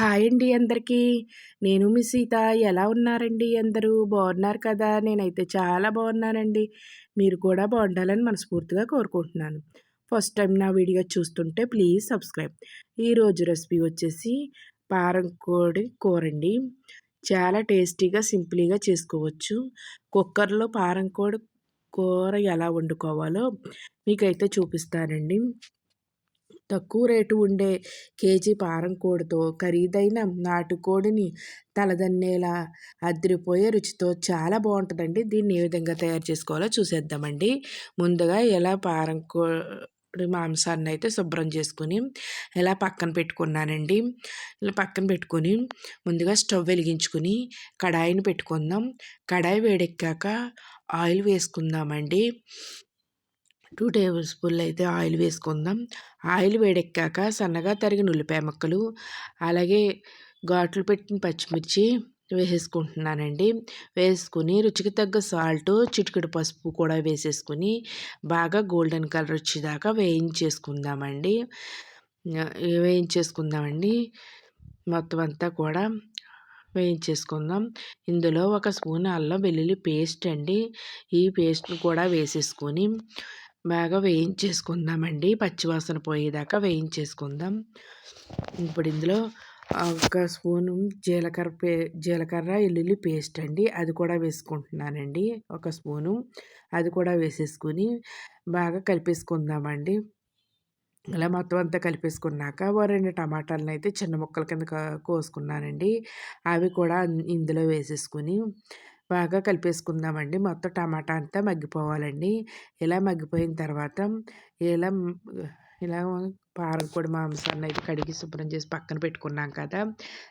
Hi అండి అందరికీ. నేను మీ సీత. ఎలా ఉన్నారండి అందరూ? బాగున్నారు కదా? నేనైతే చాలా బాగున్నానండి. మీరు కూడా బాగుండాలని మనస్ఫూర్తిగా కోరుకుంటున్నాను. ఫస్ట్ టైం నా వీడియో చూస్తుంటే ప్లీజ్ సబ్స్క్రైబ్. ఈరోజు రెసిపీ వచ్చేసి పారం కోడి కూర అండి చాలా టేస్టీగా సింపుల్గా చేసుకోవచ్చు. కుక్కర్లో పారం కోడి కూర ఎలా వండుకోవాలో మీకైతే చూపిస్తానండి. తక్కువ రేటు ఉండే కేజీ పారం కోడితో ఖరీదైన నాటుకోడిని తలదన్నేలా అదిరిపోయే రుచితో చాలా బాగుంటుందండి. దీన్ని ఏ విధంగా తయారు చేసుకోవాలో చూసేద్దామండి. ముందుగా ఎలా పారం మాంసాన్ని అయితే శుభ్రం చేసుకుని ఇలా పక్కన పెట్టుకున్నానండి. ఇలా పక్కన పెట్టుకొని ముందుగా స్టవ్ వెలిగించుకుని కడాయిని పెట్టుకుందాం. కడాయి వేడెక్కాక ఆయిల్ వేసుకుందామండి. టూ టేబుల్ స్పూన్లు అయితే ఆయిల్ వేసుకుందాం. ఆయిల్ వేడెక్కాక సన్నగా తరిగిన ఉల్లిపాయ ముక్కలు అలాగే ఘాట్లు పెట్టిన పచ్చిమిర్చి వేసేసుకుంటున్నానండి. వేసుకుని రుచికి తగ్గ సాల్ట్ చిటికెడు పసుపు కూడా వేసేసుకుని బాగా గోల్డెన్ కలర్ వచ్చేదాకా వేయించేసుకుందామండి. వేయించేసుకుందామండి. మొత్తం అంతా కూడా వేయించేసుకుందాం. ఇందులో ఒక స్పూన్ అల్లం వెల్లుల్లి పేస్ట్ అండి. ఈ పేస్ట్ని కూడా వేసేసుకొని బాగా వేయించేసుకుందామండి. పచ్చివాసన పోయేదాకా వేయించేసుకుందాం. ఇప్పుడు ఇందులో ఒక స్పూను జీలకర్ర పే జీలకర్ర ఎల్లుల్లి పేస్ట్ అండి. అది కూడా వేసుకుంటున్నానండి. ఒక స్పూను. అది కూడా వేసేసుకుని బాగా కలిపేసుకుందామండి. ఇలా మొత్తం అంతా కలిపేసుకున్నాక ఓ రెండు టమాటాలను అయితే చిన్న ముక్కల కింద కోసుకున్నానండి. అవి కూడా ఇందులో వేసేసుకుని బాగా కలిపేసుకుందామండి. మొత్తం టమాటా అంతా మగ్గిపోవాలండి. ఇలా మగ్గిపోయిన తర్వాత ఇలా ఇలా పారకూడ మాంసాన్ని అయితే కడిగి శుభ్రం చేసి పక్కన పెట్టుకున్నాం కదా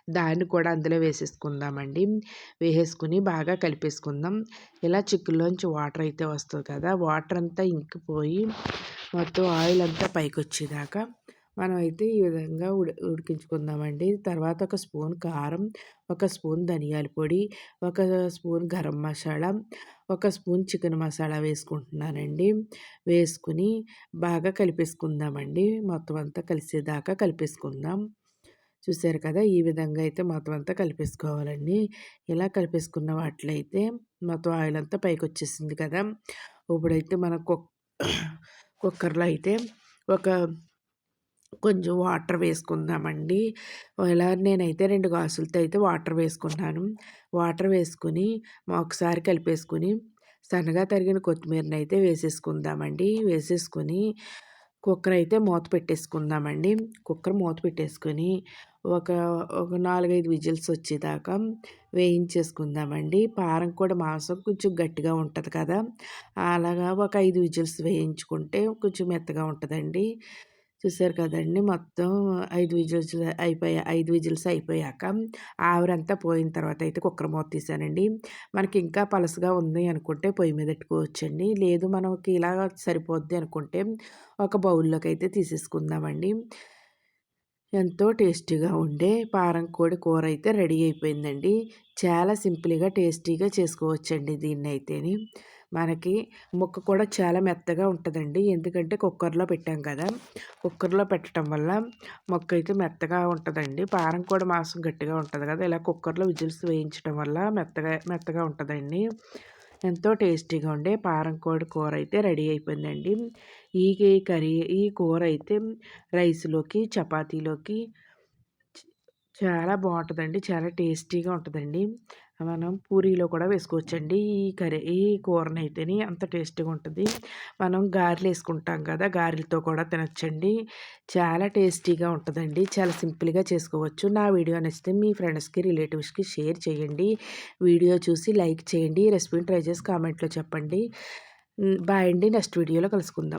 దాన్ని కూడా అందులో వేసేసుకుందామండి. వేసేసుకుని బాగా కలిపేసుకుందాం. ఇలా చిక్కుల్లోంచి వాటర్ అయితే వస్తుంది కదా వాటర్ అంతా ఇంకిపోయి మొత్తం ఆయిల్ అంతా పైకి వచ్చేదాకా మనమైతే ఈ విధంగా ఉడి ఉడికించుకుందామండి. తర్వాత ఒక స్పూన్ కారం ఒక స్పూన్ ధనియాల పొడి ఒక స్పూన్ గరం మసాలా ఒక స్పూన్ చికెన్ మసాలా వేసుకుంటున్నానండి. వేసుకుని బాగా కలిపేసుకుందామండి. మొత్తం అంతా కలిసేదాకా కలిపేసుకుందాం. చూసారు కదా ఈ విధంగా అయితే మొత్తం అంతా కలిపేసుకోవాలండి. ఇలా కలిపేసుకున్న వాటిలైతే మొత్తం ఆయిల్ అంతా పైకి వచ్చేసింది కదా. ఇప్పుడైతే మన కుక్ కుక్కర్లో అయితే ఒక కొంచెం వాటర్ వేసుకుందామండి. ఇలా నేనైతే రెండు గ్లాసులతో అయితే వాటర్ వేసుకున్నాను వాటర్ వేసుకుని ఒకసారి కలిపేసుకుని సన్నగా తరిగిన కొత్తిమీరని అయితే వేసేసుకుందామండి. వేసేసుకుని కుక్కర్ అయితే మూత పెట్టేసుకుందామండి. కుక్కర్ మూత పెట్టేసుకొని ఒక ఒక నాలుగైదు విజిల్స్ వచ్చేదాకా వేయించేసుకుందామండి. పారం కూడా మాంసం కొంచెం గట్టిగా ఉంటుంది కదా. అలాగా ఒక ఐదు విజిల్స్ వేయించుకుంటే కొంచెం మెత్తగా ఉంటుందండి. చూసారు కదండి! మొత్తం ఐదు విజిల్స్ అయిపోయా ఐదు విజిల్స్ అయిపోయాక ఆవిరంతా పోయిన తర్వాత అయితే కుక్కర్ మూత తీసానండి. మనకి ఇంకా పలసగా ఉంది అనుకుంటే పొయ్యి మీద పెట్టుకోవచ్చండి. లేదు మనకి ఇలా సరిపోద్ది అనుకుంటే ఒక బౌల్లోకి అయితే తీసేసుకుందామండి. ఎంతో టేస్టీగా ఉండే పారం కోడి కూర అయితే రెడీ అయిపోయిందండి. చాలా సింపుల్గా టేస్టీగా చేసుకోవచ్చండి దీన్ని అయితేని మనకి ముక్క కూడా చాలా మెత్తగా ఉంటుందండి. ఎందుకంటే కుక్కర్లో పెట్టాం కదా. కుక్కర్లో పెట్టడం వల్ల మొక్క అయితే మెత్తగా ఉంటుందండి. పారం కూడా మాంసం గట్టిగా ఉంటుంది కదా. ఇలా కుక్కర్లో విజిల్స్ వేయించడం వల్ల మెత్తగా మెత్తగా ఉంటుందండి. ఎంతో టేస్టీగా ఉండే పారం కోడి కూర అయితే రెడీ అయిపోయిందండి. ఈ కర్రీ ఈ కూర అయితే రైస్లోకి చపాతీలోకి చాలా బాగుంటుందండి చాలా టేస్టీగా ఉంటుందండి. మనం పూరీలో కూడా వేసుకోవచ్చండి. ఈ కర్రీ ఈ కూరని అయితేని అంత టేస్టీగా ఉంటుంది. మనం గారెలు వేసుకుంటాం కదా గారెలతో కూడా తినచ్చండి. చాలా టేస్టీగా ఉంటుందండి. చాలా సింపుల్గా చేసుకోవచ్చు. నా వీడియో నచ్చితే మీ ఫ్రెండ్స్కి రిలేటివ్స్కి షేర్ చేయండి. వీడియో చూసి లైక్ చేయండి. రెసిపీని ట్రై చేసి కామెంట్లో చెప్పండి. బాయ్ అండి. నెక్స్ట్ వీడియోలో కలుసుకుందాం.